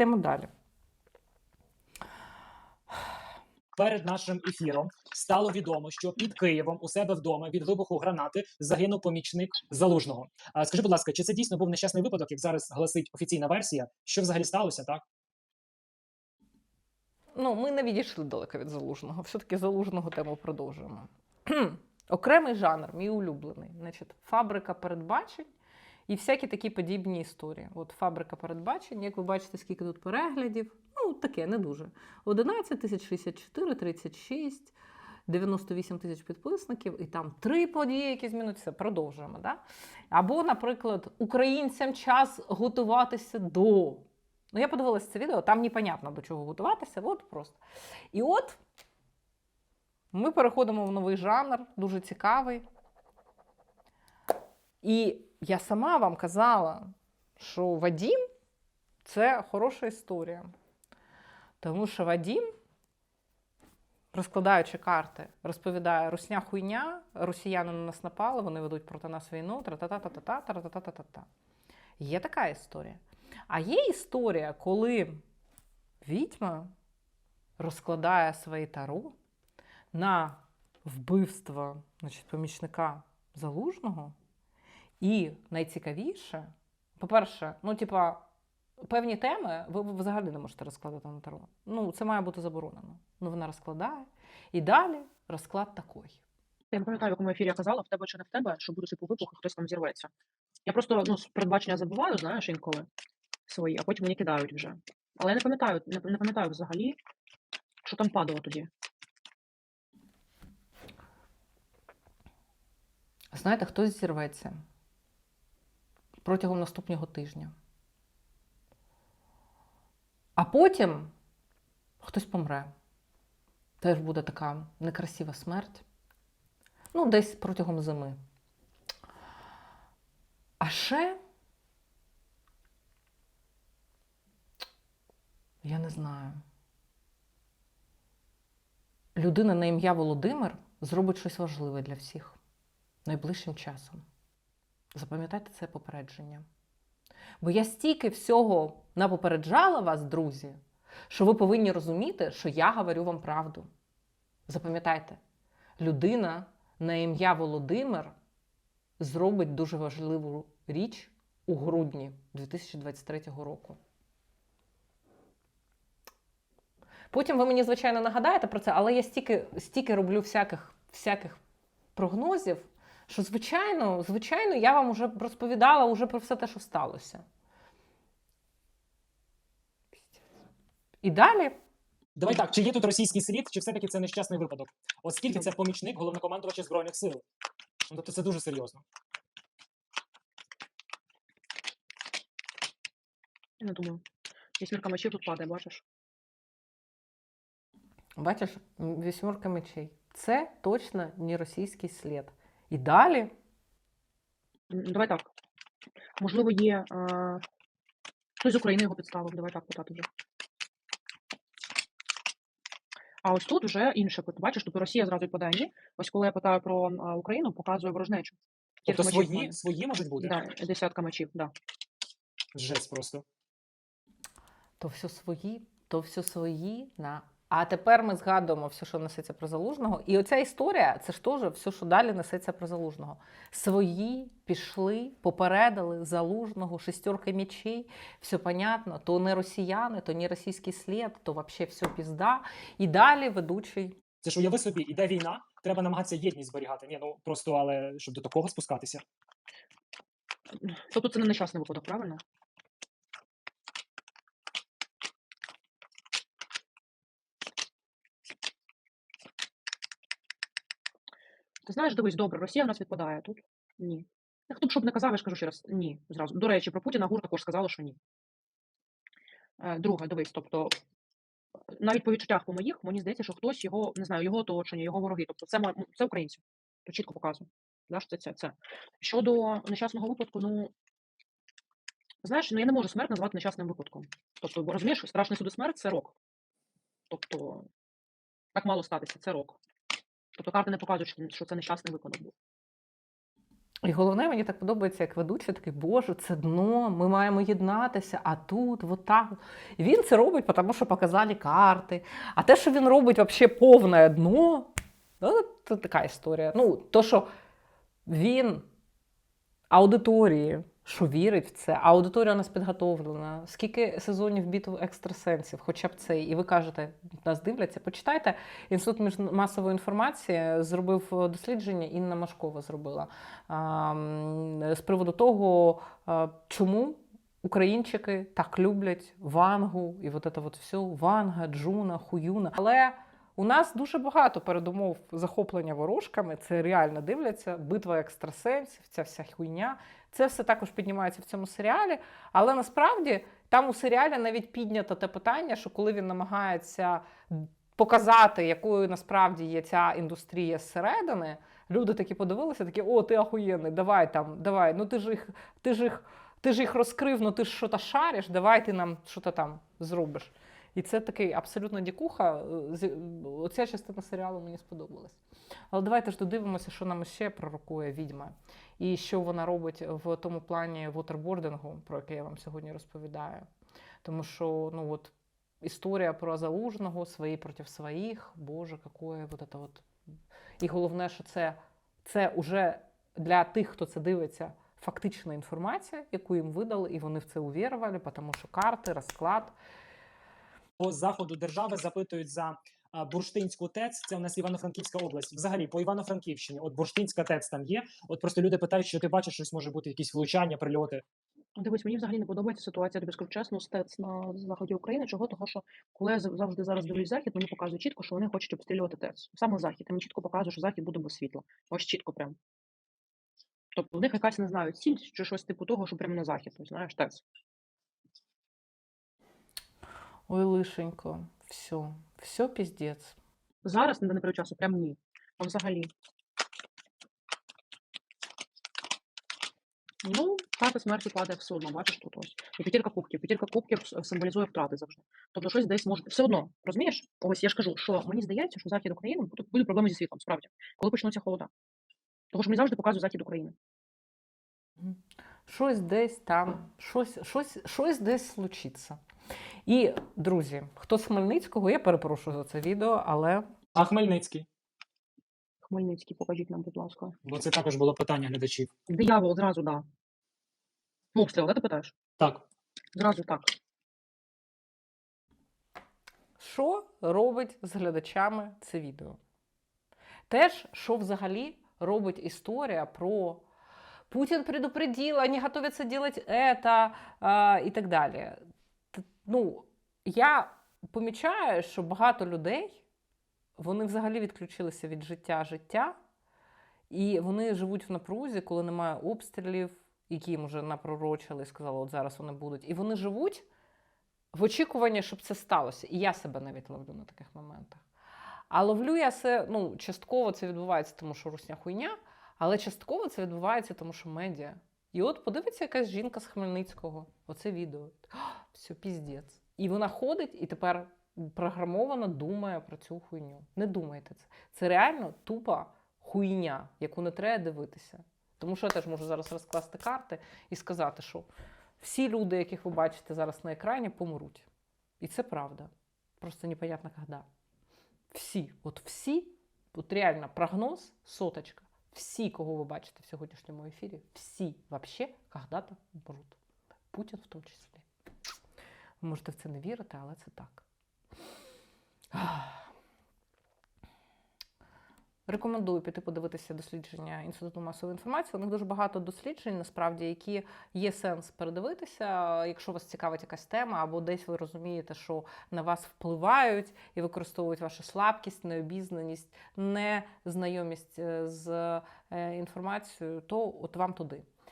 йдемо далі. Перед нашим ефіром стало відомо, що під Києвом у себе вдома від вибуху гранати загинув помічник залужного. А скажи, будь ласка, чи це дійсно був нещасний випадок, як зараз гласить офіційна версія? Що взагалі сталося? Так Ну, ми не відійшли далеко від залужного. Все-таки залужного тему продовжуємо. Окремий жанр, мій улюблений. Значить, фабрика передбачень і всякі такі подібні історії. От фабрика передбачень, як ви бачите, скільки тут переглядів. Ну, таке, не дуже. 11 тисяч 64, 36, 98 тисяч підписників, і там три події, які змінуться. Продовжуємо. Да? Або, наприклад, українцям час готуватися до. Ну, я подивилася це відео, там непонятно до чого готуватися, от просто. І от ми переходимо в новий жанр, дуже цікавий. І я сама вам казала, що Вадім це хороша історія. Тому що Вадім, розкладаючи карти, розповідає русня хуйня, росіяни на нас напали, вони ведуть проти нас війну, тра-та-та-та-та, тра-та-та-та-та. Є така історія. А є історія, коли відьма розкладає свої таро на вбивство значить, помічника залужного. І найцікавіше, по-перше, ну, типа, певні теми ви взагалі не можете розкладати на таро. Ну, це має бути заборонено. Ну, вона розкладає. І далі розклад такий. Я не пам'ятаю, в якому ефірі я казала, в тебе чи не в тебе, що буде типу вибух, і хтось там зірветься. Я просто ну, передбачення забуваю, знаєш, інколи свої, а потім мені кидають вже. Але я не пам'ятаю, не, не пам'ятаю взагалі, що там падало тоді. Знаєте, хтось зірветься протягом наступного тижня. А потім хтось помре. Теж буде така некрасива смерть. Ну, десь протягом зими. А ще, я не знаю, людина на ім'я Володимир зробить щось важливе для всіх найближчим часом. Запам'ятайте це попередження. Бо я стільки всього напопереджала вас, друзі, що ви повинні розуміти, що я говорю вам правду. Запам'ятайте, людина на ім'я Володимир зробить дуже важливу річ у грудні 2023 року. Потім ви мені, звичайно, нагадаєте про це, але я стільки, стільки роблю всяких, всяких прогнозів, що, звичайно, звичайно, я вам вже розповідала уже про все те, що сталося. І далі давай так, чи є тут російський слід, чи все-таки це нещасний випадок? Оскільки це помічник головнокомандувача збройних сил. Ну, тобто це дуже серйозно. Я не думаю. Вісьмірка мечів тут падає, бачиш? Бачиш, м, вісьмерка мечей. Це точно не російський слід. І далі Давай так. Можливо, є. Е... Хтось з України його підставив, давай так питати вже. А ось тут вже інше питання. Бачиш, тобто Росія зразу відпадає ні. Ось коли я питаю про Україну, показує ворожнечу. Тобто мечів свої, падає. свої можуть бути? Да, десятка мечів, да. Жесть просто. то все свої, то все свої. На. А тепер ми згадуємо все, що несеться про залужного. І оця історія це ж теж все, що далі несеться про залужного. Свої пішли, попередили залужного, шестерка мечей, все понятно, то не росіяни, то не російський слід, то взагалі все пізда. І далі ведучий. Це ж уяви собі, іде війна, треба намагатися єдність зберігати. Ні, ну просто, але щоб до такого спускатися. Тобто це не нещасний випадок, правильно? Ти знаєш, дивись, добре, Росія в нас відпадає тут. Ні. Я Хто б щоб не казав, я ж кажу ще раз, ні. Зразу. До речі, про Путіна ГУР також сказала, що ні. Е, Друге, дивись, тобто, навіть по відчуттях по моїх, мені здається, що хтось його, не знаю, його оточення, його вороги. Тобто це, це українці. Тут чітко показує. Що це, це, це. Щодо нещасного випадку, ну. Знаєш, ну я не можу смерть назвати нещасним випадком. Тобто, розумієш, страшний суд і смерть це рок. Тобто, так мало статися, це рок. Тобто карти не показують, що- це нещасний випадок був. І головне, мені так подобається, як ведучий такий, Боже, це дно, ми маємо єднатися, а тут, от так. І він це робить, тому що показали карти. А те, що він робить взагалі повне дно, ну, це така історія. Ну, то, що він аудиторії, що вірить в це, а аудиторія у нас підготовлена. Скільки сезонів бітв екстрасенсів, хоча б цей, і ви кажете, нас дивляться, почитайте. Інститут масової інформації зробив дослідження, Інна Машкова зробила з приводу того, чому українчики так люблять Вангу і от це от все, Ванга, Джуна, Хуюна. Але у нас дуже багато передумов захоплення ворожками. Це реально дивляться. Битва екстрасенсів, ця вся хуйня. Це все також піднімається в цьому серіалі. Але насправді там у серіалі навіть піднято те питання, що коли він намагається показати, якою насправді є ця індустрія зсередини, люди такі подивилися, такі, о, ти ахуєнний, давай там, давай, ну ти ж їх, ти ж їх, ти ж їх розкрив, ну ти ж що-то шариш, давай ти нам що-то там зробиш. І це такий абсолютно дікуха. Е, Оця частина серіалу мені сподобалась. Але давайте ж додивимося, що нам ще пророкує відьма, і що вона робить в тому плані вотербордингу, про який я вам сьогодні розповідаю. Тому що ну от історія про залужного, свої проти своїх, Боже, какое вот это вот. І головне, що це, це уже для тих, хто це дивиться, фактична інформація, яку їм видали, і вони в це увірували, тому що карти, розклад. По заходу держави запитують за Бурштинську ТЕЦ. Це у нас Івано-Франківська область. Взагалі по Івано-Франківщині. От Бурштинська ТЕЦ там є. От просто люди питають, що ти бачиш, щось може бути, якісь влучання, прильоти. Дивись, мені взагалі не подобається ситуація, тобі скажу чесно, стец на заході України. Чого? Того, що коли я завжди зараз дивлюсь захід, мені показують чітко, що вони хочуть обстрілювати ТЕЦ. Саме захід. Мені чітко показує, що захід буде без світла. Ось чітко прям. Тобто в них якась не знаю, ціль чи щось типу того, що прямо на захід. Знаєш, ТЕЦ. Ой, лишенько, все, все піздець. Зараз на період часу прям ні. А взагалі. Ну, карта смерті падає все одно, бачиш тут ось. І п'ятірка кубків. П'ятірка кубків символізує втрати завжди. Тобто щось десь може. Все одно, розумієш? Ось я ж кажу, що мені здається, що захід України буде, буде проблеми зі світлом, справді. Коли почнуться холода. Тому що мені завжди показує захід України. Щось десь там, щось, щось, щось десь случиться. І, друзі, хто з Хмельницького, я перепрошую за це відео, але А Хмельницький, Хмельницький, покажіть нам, будь ласка. бо це також було питання глядачів. Диявол, зразу, да. Обстріл, да, ти питаєш? Так, Зразу так. що робить з глядачами це відео? Теж, що взагалі робить історія про Путін предупредил, вони готуються робити це а, і так далі. Ну, я помічаю, що багато людей вони взагалі відключилися від життя життя, і вони живуть в напрузі, коли немає обстрілів, які їм вже напророчили і сказали, от зараз вони будуть. І вони живуть в очікуванні, щоб це сталося. І я себе навіть ловлю на таких моментах. А ловлю я це, ну, частково це відбувається, тому що русня хуйня, але частково це відбувається, тому що медіа. І от подивиться якась жінка з Хмельницького, оце відео. Все, піздець. І вона ходить і тепер програмовано думає про цю хуйню. Не думайте це. Це реально тупа хуйня, яку не треба дивитися. Тому що я теж можу зараз розкласти карти і сказати, що всі люди, яких ви бачите зараз на екрані, помруть. І це правда. Просто непонятно коли. Всі, от всі, от реально прогноз, соточка. Всі, кого ви бачите в сьогоднішньому ефірі, всі вообще когда-то умруть. Путін в тому числі. Ви можете в це не вірити, але це так. Рекомендую піти подивитися дослідження Інституту масової інформації. У них дуже багато досліджень, насправді, які є сенс передивитися, якщо вас цікавить якась тема, або десь ви розумієте, що на вас впливають і використовують вашу слабкість, необізнаність, незнайомість е, з е, інформацією, то от вам туди.